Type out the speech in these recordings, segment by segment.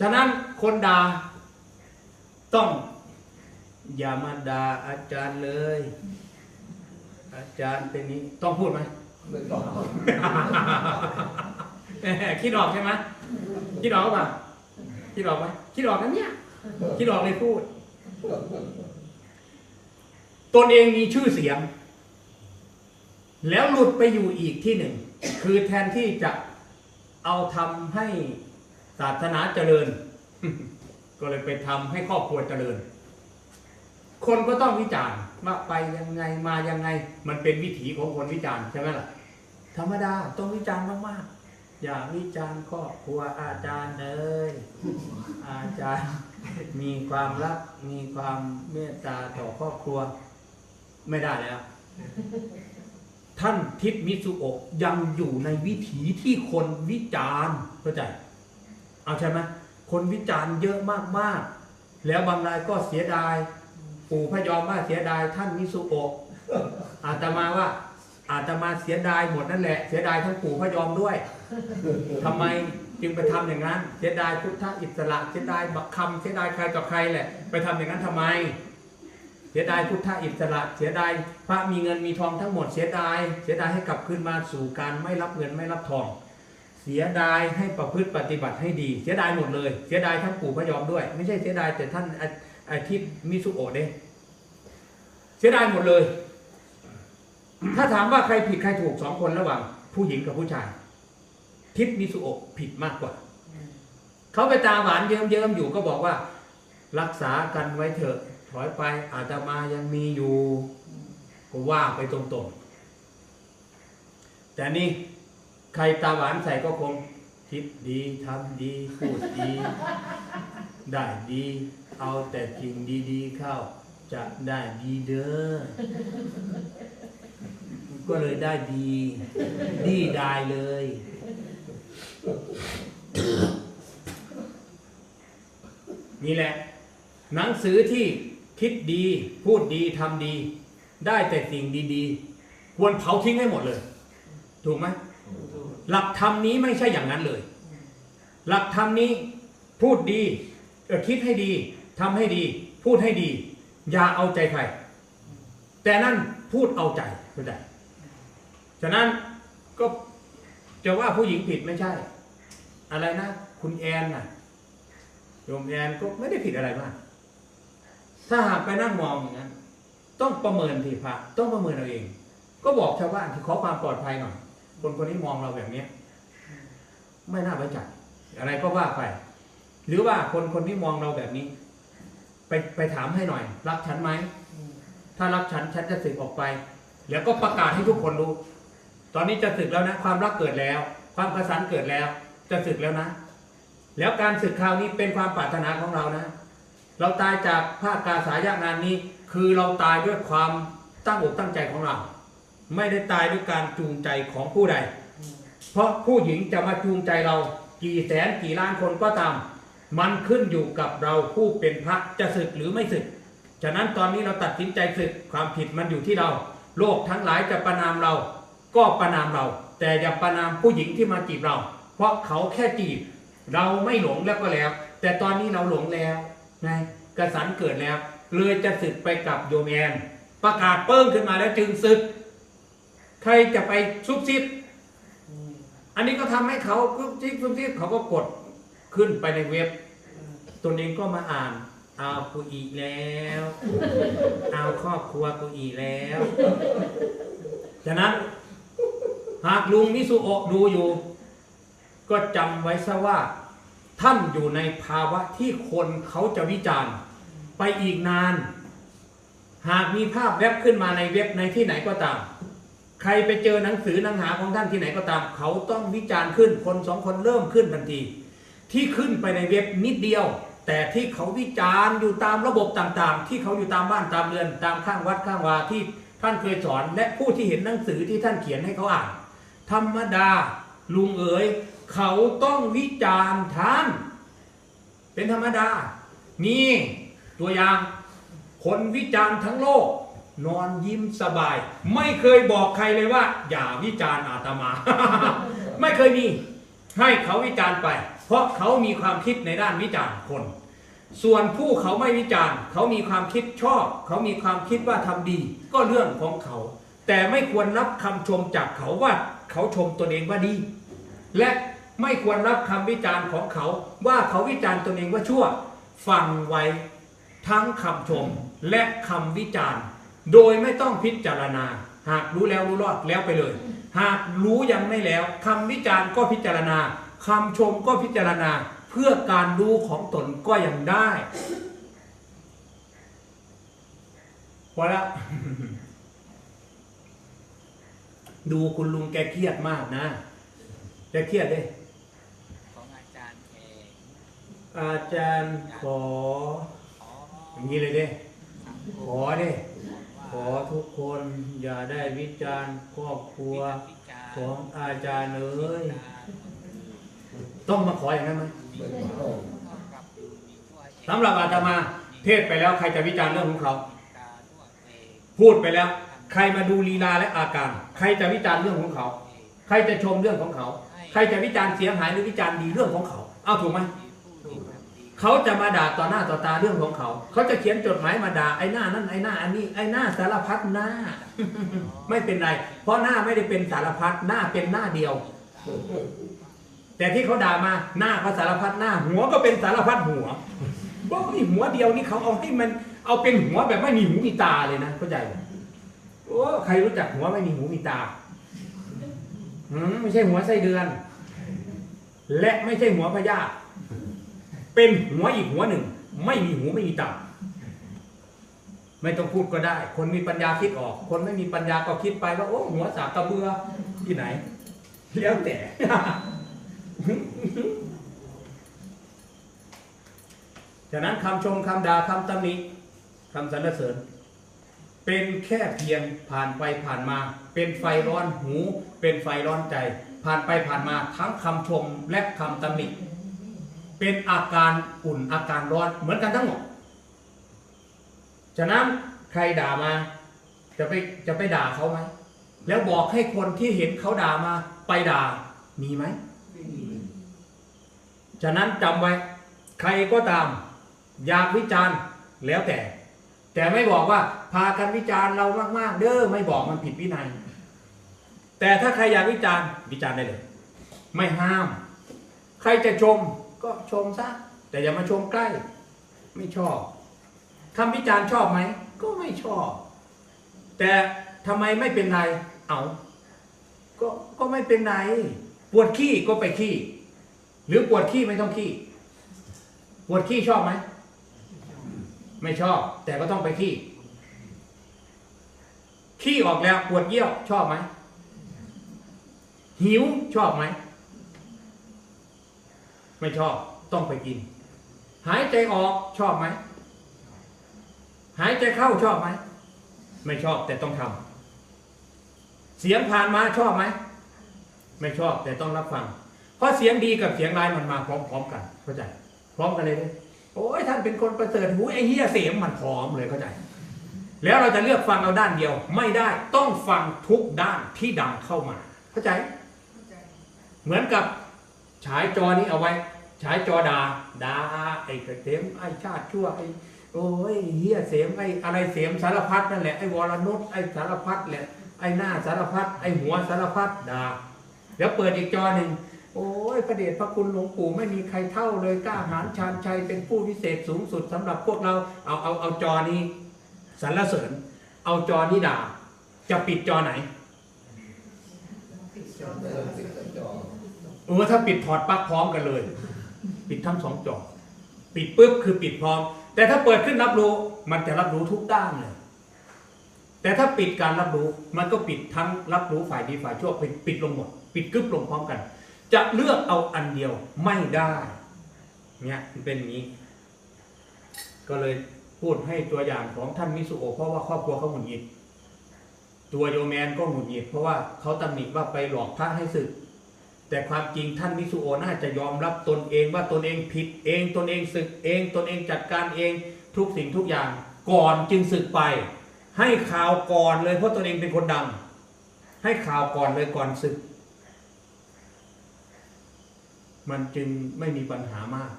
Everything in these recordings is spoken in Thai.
ฉะนั้นคนด่าต้อง อย่ามาด่าอาจารย์เลย อาจารย์เป็นนี้ต้องพูดไหมไม่ต้องแหมคิดออกใช่ไหมคิดออกป่ะคิดออกไหมคิดออกนะเนี่ยคิดออกเลยพูด ตนเองมีชื่อเสียง แล้วหลุดไปอยู่อีกที่หนึ่ง คือแทนที่จะเอาทำให้ ศาสนาเจริญ ก็เลยไปทำให้ครอบครัวเจริญ คนก็ต้องวิจารณ์ว่าไปยังไงมายังไง มันเป็นวิถีของคนวิจารณ์ใช่ไหมล่ะ ธรรมดาต้องวิจารณ์มากๆ อย่าวิจารณ์ครอบครัวอาจารย์เลยอาจารย์มีความรักมีความเมตตาต่อครอบครัวไม่ได้แล้วท่านทิศมิสุโอะยังอยู่ในวิถีที่คนวิจารณ์เข้าใจ เอาใช่ไหมคนวิจารณ์เยอะมากๆ แล้วบางรายก็เสียดาย ปู่พยอมว่าเสียดายท่านมิสุโอะอาตมาว่า อาตมาเสียดายหมดนั่นแหละ เสียดายทั้งปู่พยอมด้วยทำไมจึงไปทำอย่างนั้น เสียดายพุทธอิสระ เสียดายบักคำเสียดายใครกับใครแหละ ไปทำอย่างนั้นทำไม เสียดายพุทธอิสระ เสียดายพระมีเงินมีทองทั้งหมด เสียดาย เสียดายให้กลับคืนมาสู่การไม่รับเงินไม่รับทอง เสียดายให้ประพฤติปฏิบัติให้ดี เสียดายหมดเลย เสียดายทั้งปู่พยอมด้วย ไม่ใช่เสียดายแต่ท่านอาทิตย์มิสุโอเด้เสียดายหมดเลย ถ้าถามว่าใครผิดใครถูกสองคนระหว่าง ผู้หญิงกับผู้ชาย ทิศมิสุโอผิดมากกว่า เขาไปตาหวานเยิ้มๆอยู่ก็บอกว่า รักษากันไว้เถอะถอยไปอาตมายังมีอยู่ ก็ว่าไปตรงๆ แต่นี่ ใครตาหวานใส่ก็คงคิดดีทำดีพูดดี ได้ดี เอาแต่สิ่งดีๆเข้าจะได้ดีเด้อ ก็เลยได้ดี ดีได้เลย นี่แหละ หนังสือที่คิดดี พูดดีทำดี ได้แต่สิ่งดี ๆ ควรเผาทิ้งให้หมดเลย ถูกไหม หลักธรรมนี้ไม่ใช่อย่างนั้นเลย หลักธรรมนี้พูดดีคิดให้ดีทำให้ดี พูดให้ดี อย่าเอาใจใครแต่นั่นพูดเอาใจเข้าใจฉะนั้นก็จะว่าผู้หญิงผิดไม่ใช่ อะไรนะ คุณแอนน่ะโยมแอนก็ไม่ได้ผิดอะไรมากถ้าหากไปนั่งมองอย่างนั้น ต้องประเมินทีพระต้องประเมินเอาเอง ก็บอกชาวบ้านที่ขอความปลอดภัยหน่อย คนคนนี้มองเราแบบนี้ไม่น่าไว้ใจอะไรก็ว่าไป หรือว่าคนคนที่มองเราแบบนี้ ไปไปถามให้หน่อย รักฉันไหมถ้ารักฉันฉันจะสึกออกไป แล้วก็ประกาศให้ทุกคนรู้ ตอนนี้จะสึกแล้วนะ ความรักเกิดแล้ว ความประสานเกิดแล้ว จะสึกแล้วนะ แล้วการสึกคราวนี้เป็นความปรารถนาของเรานะ เราตายจากภาคกาสายานานนี้ คือเราตายด้วยความตั้งอกตั้งใจของเรา ไม่ได้ตายด้วยการจูงใจของผู้ใด เพราะผู้หญิงจะมาจูงใจเรากี่แสนกี่ล้านคนก็ตาม มันขึ้นอยู่กับเราผู้เป็นพระจะศึกหรือไม่ศึก ฉะนั้นตอนนี้เราตัดสินใจศึกความผิดมันอยู่ที่เรา โลกทั้งหลายจะประนามเรา ก็ประนามเรา แต่อย่าประนามผู้หญิงที่มาจีบเรา เพราะเขาแค่จีบ เราไม่หลงแล้วก็แล้ว แต่ตอนนี้เราหลงแล้วไงกระสันเกิดแล้ว เลยจะศึกไปกับโยมแอนประกาศเปิ้งขึ้นมาแล้วจึงศึก ใครจะไปซุบซิบ อันนี้ก็ทำให้เขาซุบซิบซุบซิบเขาก็กดขึ้นไปในเว็บตนเองก็มาอ่านเอากูอีกแล้ว เอาครอบครัวกูอีกแล้วฉะนั้น หากลุงมิสุโอะดูอยู่ ก็จำไว้ซะว่า ท่านอยู่ในภาวะที่คนเขาจะวิจารณ์ ไปอีกนาน หากมีภาพแวบขึ้นมาในเว็บในที่ไหนก็ตาม ใครไปเจอหนังสือหนังหาของท่านที่ไหนก็ตาม เขาต้องวิจารณ์ขึ้นคนสองคนเริ่มขึ้นทันที ที่ขึ้นไปในเว็บนิดเดียว แต่ที่เขาวิจารณ์อยู่ตามระบบต่างๆ ที่เขาอยู่ตามบ้านตามเรือนตามข้างวัดข้างวาที่ท่านเคยสอน และผู้ที่เห็นหนังสือที่ท่านเขียนให้เขาอ่าน ธรรมดาลุงเอ๋ยเขาต้องวิจารณ์ท่าน เป็นธรรมดามีตัวอย่างคนวิจารณ์ทั้งโลก นอนยิ้มสบาย ไม่เคยบอกใครเลยว่า อย่าวิจารณ์อาตมา ไม่เคยมี ให้เขาวิจารณ์ไป เพราะเขามีความคิดในด้านวิจารณ์คน ส่วนผู้เขาไม่วิจารณ์ เขามีความคิดชอบ เขามีความคิดว่าทำดี ก็เรื่องของเขา แต่ไม่ควรรับคำชมจากเขาว่าเขาชมตนเองว่าดี และไม่ควรรับคำวิจารณ์ของเขาว่าเขาวิจารณ์ตนเองว่าชั่ว ฟังไว้ทั้งคำชมและคำวิจารณ์ โดยไม่ต้องพิจารณา หากรู้แล้วรู้รอดแล้วไปเลย หากรู้ยังไม่แล้วคำวิจารณ์ก็พิจารณาคำชมก็พิจารณาเพื่อการรู้ของตนก็ยังได้พอแล้วดูคุณลุงแกเครียดมากนะแกเครียดเลยของอาจารย์เองอาจารย์ขอขออย่างนี้เลยเด้สังคขมอเด้ว่า ขอทุกคนอย่าได้วิจารณ์ครอบครัววิจารณ์ของอาจารย์เอ้ยวิจารณ์ต้องมาขออย่างนั้นไหมมีผู้กับมีทั่วเองสำหรับอาตมา เทศไปแล้วใครจะวิจารณ์เรื่องของเขามีตาทั่วเองพูดไปแล้ว ใครมาดูลีลาและอาการ ใครจะวิจารณ์เรื่องของเขาเองใครจะชมเรื่องของเขา ใครจะวิจารณ์เสียหายหรือวิจารณ์ดีเรื่องของเขา เอาถูกไหมมีผู้ที่ทำดี เขาจะมาด่าต่อหน้าต่อตาเรื่องของเขา เขาจะเขียนจดหมายมาด่าไอ้หน้านั่นไอ้หน้าอันนี้ไอ้หน้าสารพัดหน้า ไม่เป็นไร เพราะหน้าไม่ได้เป็นสารพัดหน้าเป็นหน้าเดียว แต่ที่เขาด่ามาหน้าก็สารพัดหน้า หัวก็เป็นสารพัดหัวว่าไอ้หัวเดียวนี่เขาเอาให้มันเอาเป็นหัวแบบไม่มีหูมีตาเลยนะเข้าใจไหมโอ้ใครรู้จักหัวไม่มีหูมีตาหืมไม่ใช่หัวไส้เดือน และไม่ใช่หัวพญา เป็นหัวอีกหัวหนึ่ง ไม่มีหูไม่มีตาไม่ต้องพูดก็ได้ คนมีปัญญาคิดออก คนไม่มีปัญญาก็คิดไปว่าโอ้หัวสากกระเบือที่ไหนแล้วแต่ฉะนั้นคำชมคำด่าคำตำหนิคำสรรเสริญ เป็นแค่เพียงผ่านไปผ่านมา เป็นไฟร้อนหู เป็นไฟร้อนใจ ผ่านไปผ่านมาทั้งคำชมและคำตำหนิ เป็นอาการอุ่นอาการร้อนเหมือนกันทั้งหมด ฉะนั้นใครด่ามาจะไปจะไปด่าเขาไหม แล้วบอกให้คนที่เห็นเขาด่ามาไปด่ามีไหมไม่มีฉะนั้นจำไว้ ใครก็ตาม อยากวิจารณ์แล้วแต่ แต่ไม่บอกว่าพากันวิจารณ์เรามาก ๆ เด้อไม่บอกมันผิดวินัย แต่ถ้าใครอยากวิจารณ์วิจารณ์ได้เลย ไม่ห้าม ใครจะชม ก็ชมซะแต่อย่ามาชมใกล้ ไม่ชอบคำวิจารณ์ชอบไหมก็ไม่ชอบ แต่ทำไมไม่เป็นไรเอาก็ก็ไม่เป็นไรปวดขี้ก็ไปขี้ หรือปวดขี้ไม่ต้องขี้ปวดขี้ชอบไหมไม่ชอบ แต่ก็ต้องไปขี้ขี้ออกแล้วปวดเยี่ยวชอบไหมหิวชอบไหม ไม่ชอบต้องไปกิน หายใจออกชอบไหม หายใจเข้าชอบไหม ไม่ชอบแต่ต้องทำเสียงผ่านมาชอบไหม ไม่ชอบแต่ต้องรับฟัง เพราะเสียงดีกับเสียงร้ายมันมาพร้อมๆกันเข้าใจ พร้อมกันเลยเลยโอ้ยท่านเป็นคนประเสริฐหูไอ้เฮียเสียงมันพร้อมเลยเข้าใจ แล้วเราจะเลือกฟังเอาด้านเดียว ไม่ได้ต้องฟังทุกด้านที่ดังเข้ามา เข้าใจ เหมือนกับ ฉายจอนี้เอาไว้ ฉายจอดาดาไอ้เทมไอ้ชาติชั่วไอ้โอ้ยเฮียเสมไอ้อะไรเสมสารพัดนั่นแหละไอ้วรนุชไอ้สารพัดแหละไอ้หน้าสารพัดไอ้หัวสารพัดดาเดี๋ยวเปิดอีกจอหนึ่งโอ้ยพระเดชพระคุณหลวงปู่ไม่มีใครเท่าเลยกล้าหาญชาญชัยเป็นผู้พิเศษสูงสุดสำหรับพวกเราเอาเอาเอาจอนี้สรรเสริญ เอาจอนี้ด่าจะปิดจอไหน ออถ้าปิดถอดปลั๊กพร้อมกันเลย ปิดทั้งสองจอปิดปุ๊บคือปิดพร้อม แต่ถ้าเปิดขึ้นรับรู้มันจะรับรู้ทุกด้านเลย แต่ถ้าปิดการรับรู้มันก็ปิดทั้งรับรู้ฝ่ายดีฝ่ายชั่วปิดปิดลงหมด ปิดกึบลงพร้อมกัน จะเลือกเอาอันเดียวไม่ได้เนี่ยมันเป็นอย่างนี้ ก็เลยพูดให้ตัวอย่างของท่านมิสุโอเพราะว่าครอบครัวเขาหงุดหงิดตัวโยแมนก็หงุดหงิดเพราะว่าเขาตำหนิว่าไปหลอกพระให้สึก แต่ความจริงท่านมิสุโอน่าจะยอมรับตนเองว่าตนเองผิดเองตนเองศึกเอง ตนเองจัดการเองทุกสิ่งทุกอย่างก่อนจึงศึกไป ให้ข่าวก่อนเลยเพราะตนเองเป็นคนดัง ให้ข่าวก่อนเลยก่อนศึก มันจึงไม่มีปัญหามาก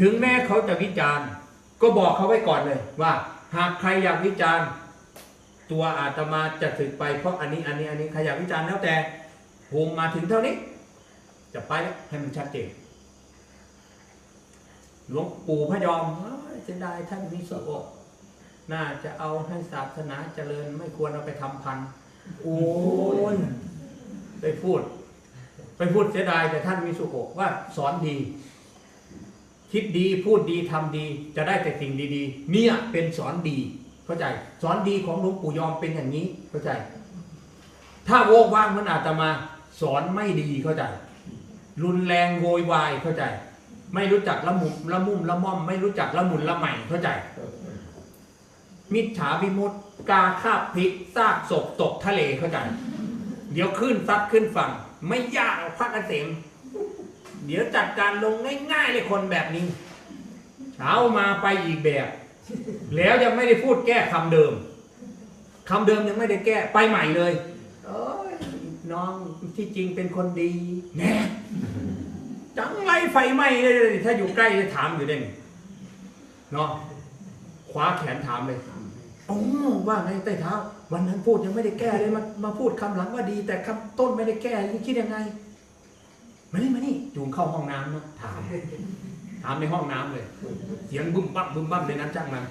ถึงแม้เขาจะวิจารณ์ ก็บอกเขาไว้ก่อนเลยว่า หากใครอยากวิจารณ์ ตัวอาตมาจะถึกไปเพราะอันนี้อันนี้อันนี้ใครอยากวิจารณ์แล้วแต่ ภูมิมาถึงเท่านี้ จะไปให้มันชัดเจนหลวงปู่พระยอมเอ้ยเสียดายท่านมีสุโขน่าจะเอาให้ศาสนาเจริญไม่ควรเอาไปทำพันโอ้ยไปพูด ไปพูดเสียดายแต่ท่านมีสุโขว่าสอนดี คิดดีพูดดีทำดี จะได้แต่สิ่งดีๆ เนี่ยเป็นสอนดี เข้าใจ สอนดีของหลวงปู่ยอมเป็นอย่างนี้ เข้าใจ ถ้าโวกว่างมันอาจจะมา สอนไม่ดีเข้าใจ รุนแรงโวยวายเข้าใจ ไม่รู้จักละมุมละมุมละม่อม ไม่รู้จักละมุนละใหม่เข้าใจ มิจฉาวิมุตกาคาบพริกซากศพตกทะเลเข้าใจ เดี๋ยวขึ้นซัดขึ้นฝั่ง ไม่ยากหรอกระเกษมเดี๋ยวจัดการลงง่ายๆเลยคนแบบนี้เช้ามาไปอีกแบบ แล้วยังไม่ได้พูดแก้คำเดิมคำเดิมยังไม่ได้แก้ไปใหม่เลย น้องที่จริงเป็นคนดีแน่จังไรไฟไหม้เลย ถ้าอยู่ใกล้จะถามอยู่เด่นเนาะคว้าแขนถามเลยโอ้ว่าไงใต้เท้า วันนั้นพูดยังไม่ได้แก้เลยมามาพูดคำหลังว่าดี แต่คำต้นไม่ได้แก้นี่คิดยังไงมานี่มานี่จูงเข้าห้องน้ำเนาะถาม ถามในห้องน้ำเลย เสียงบึ้มบั้มบึ้มบั้มเลยนั้นจ้างมัน